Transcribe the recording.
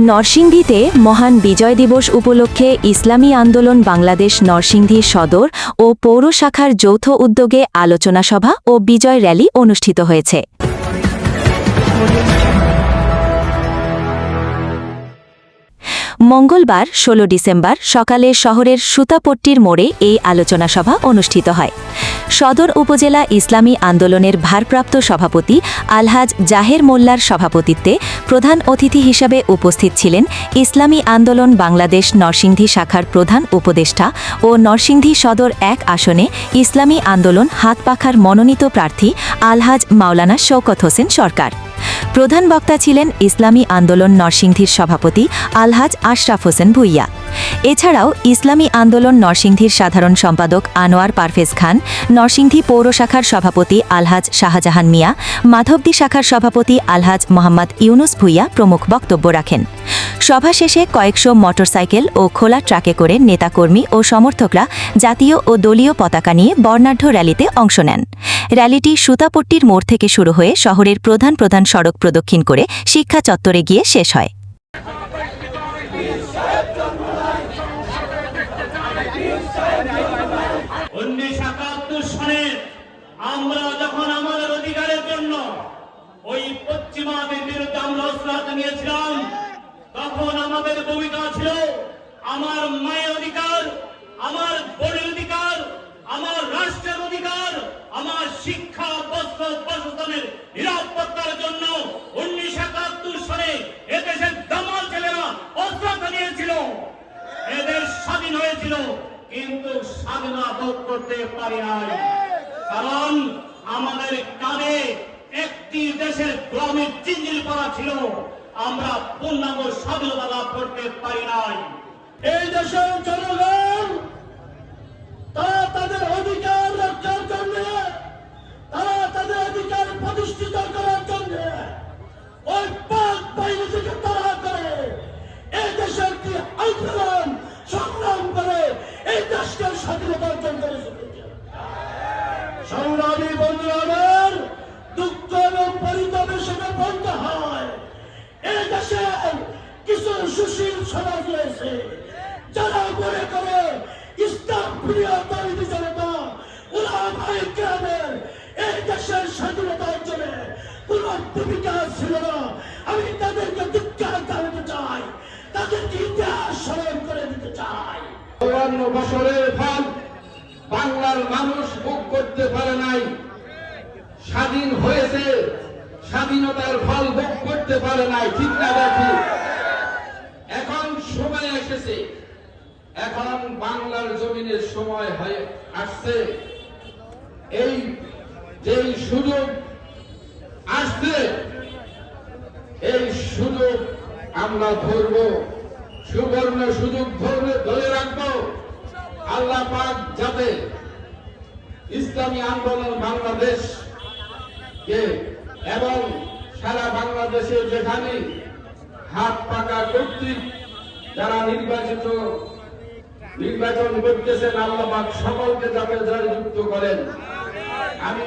নরসিংদীতে মহান বিজয় দিবস উপলক্ষে ইসলামী আন্দোলন বাংলাদেশ নরসিংদী সদর ও পৌর শাখার যৌথ উদ্যোগে আলোচনা সভা ও বিজয় র্যালি অনুষ্ঠিত হয়েছে। মঙ্গলবার ১৬ ডিসেম্বর সকালে শহরের সুতাপট্টির মোড়ে এই আলোচনা সভা অনুষ্ঠিত হয়। সদর উপজেলা ইসলামী আন্দোলনের ভারপ্রাপ্ত সভাপতি আলহাজ জাহের মোল্লার সভাপতিত্বে প্রধান অতিথি হিসাবে উপস্থিত ছিলেন ইসলামী আন্দোলন বাংলাদেশ নরসিংদী শাখার প্রধান উপদেষ্টা ও নরসিংদী সদর এক আসনে ইসলামী আন্দোলন হাতপাখার মনোনীত প্রার্থী আলহাজ মাওলানা শওকত হোসেন সরকার। প্রধান বক্তা ছিলেন ইসলামী আন্দোলন নরসিংহীর সভাপতি আলহাজ আশরাফ হোসেন ভুইয়া। এছাড়াও ইসলামী আন্দোলন নরসিংদীর সাধারণ সম্পাদক আনোয়ার পারভেজ খান, নরসিংদী পৌর শাখার সভাপতি আলহাজ শাহজাহান মিয়া, মাধবদী শাখার সভাপতি আলহাজ মোহাম্মদ ইউনুস ভুইয়া প্রমুখ বক্তব্য রাখেন। সভা শেষে কয়েকশো মোটরসাইকেল ও খোলা ট্রাকে করে নেতাকর্মী ও সমর্থকরা জাতীয় ও দলীয় পতাকা নিয়ে বর্ণাঢ্য র্যালিতে অংশ নেন। র্যালিটি সুতাপট্টির মোড় থেকে শুরু হয়ে শহরের প্রধান প্রধান সড়ক প্রদক্ষিণ করে শিক্ষা চত্বরে গিয়ে শেষ হয়। উনিশ একাত্তর সনে আমরা যখন আমাদের অধিকারের জন্য ওই পশ্চিমাদের বিরুদ্ধে আমরা অস্ত্র নিয়েছিলাম, তখন আমাদের ভূমিকা ছিল আমার মায়ের অধিকার, আমার বোনের অধিকার, আমার রাষ্ট্রের অধিকার, আমার শিক্ষা, বস্ত্র, বাসস্থানের নিরাপত্তার জন্য উনিশ একাত্তর সনে এদেশের দামাল ছেলেরা অস্ত্র হাতে নিয়েছিল। হয়েছিল কিন্তু স্বাধীনতা ভোগ করতে পারি নাই। কারণ আমাদের কানে একটি দেশের গ্রামের চিঞ্জিল করা ছিল আমরা পূর্ণাঙ্গ স্বাধীনতা লাভ করতে পারি নাই। এই দেশের জনগণ তারা তাদের অধিকার রক্ষার জন্য তারা তাদের অধিকার প্রতিষ্ঠিত করার জন্য ওই পাক বাহিনী থেকে তারা করে এই দেশের কি আন্দোলন এই দেশকে স্বাধীনতা অর্জন করে চলেছে। সংগ্রামী আমার দুঃখ এবং পরিতাপের সাথে বন্ধ হয়। এই দেশে কিছু সুশীল সমাজ রয়েছে, যারা মনে করে ইসলাম প্রিয় তৈরি জনতা, ওরা ভাই গ্রামের এই দেশের স্বাধীনতা অর্জনে কোন ভূমিকা ছিল না। আমি তাদেরকে ধিক্কার জানাতে চাই, তাদেরকে ইতিহাস স্মরণ করে দিতে চাই। চুয়ান্ন বছরের ফল বাংলার মানুষ ভোগ করতে পারে নাই। স্বাধীন হয়েছে, স্বাধীনতার ফল ভোগ করতে পারে নাই, ঠিক না দেখি এখন সময় এসেছে, এখন বাংলার জমিনের সময় হয়ে আসছে। এই যেই সুযোগ আসছে, এই সুযোগ আমরা ধরব, সুবর্ণ সুযোগ ধরবে ধরে রাখব। আল্লাহ পাক যাতে ইসলামী আন্দোলন বাংলাদেশ কে এবং সারা বাংলাদেশে যেখানে হাত পাকা কর্তৃক যারা নির্বাচিত, নির্বাচন করতেছেন, আল্লাহ পাক সকলকে যাতে যুক্ত করেন। আমি